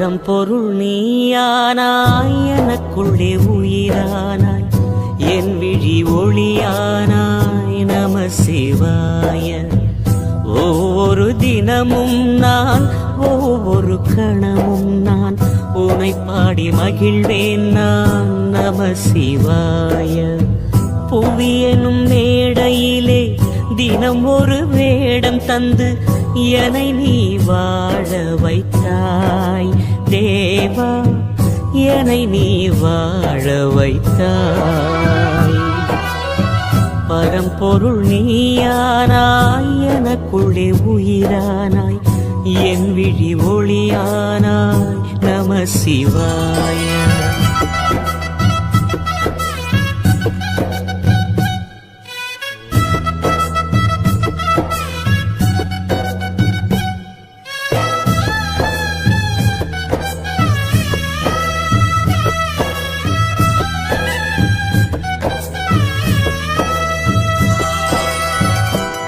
பரம்பொருள் நீயானாய் எனக்குள்ளே உயிரானாய். என் விழி ஒளியானாய் நம சிவாய ஒவ்வொரு தினமும் நான் ஒவ்வொரு கணமும் நான் உனை பாடி மகிழ்வேன் நான் நம சிவாய புவியனும் மேடையிலே தினம் ஒரு வேடம் தந்து என்னை நீ வாழ வைத்தாய். தேவா என்னை நீ வாழ வைத்தாய். பரம்பொருள் நீயானாய் எனக்குள்ளே உயிரானாய். என் விழி ஒளியானாய் நம சிவாய.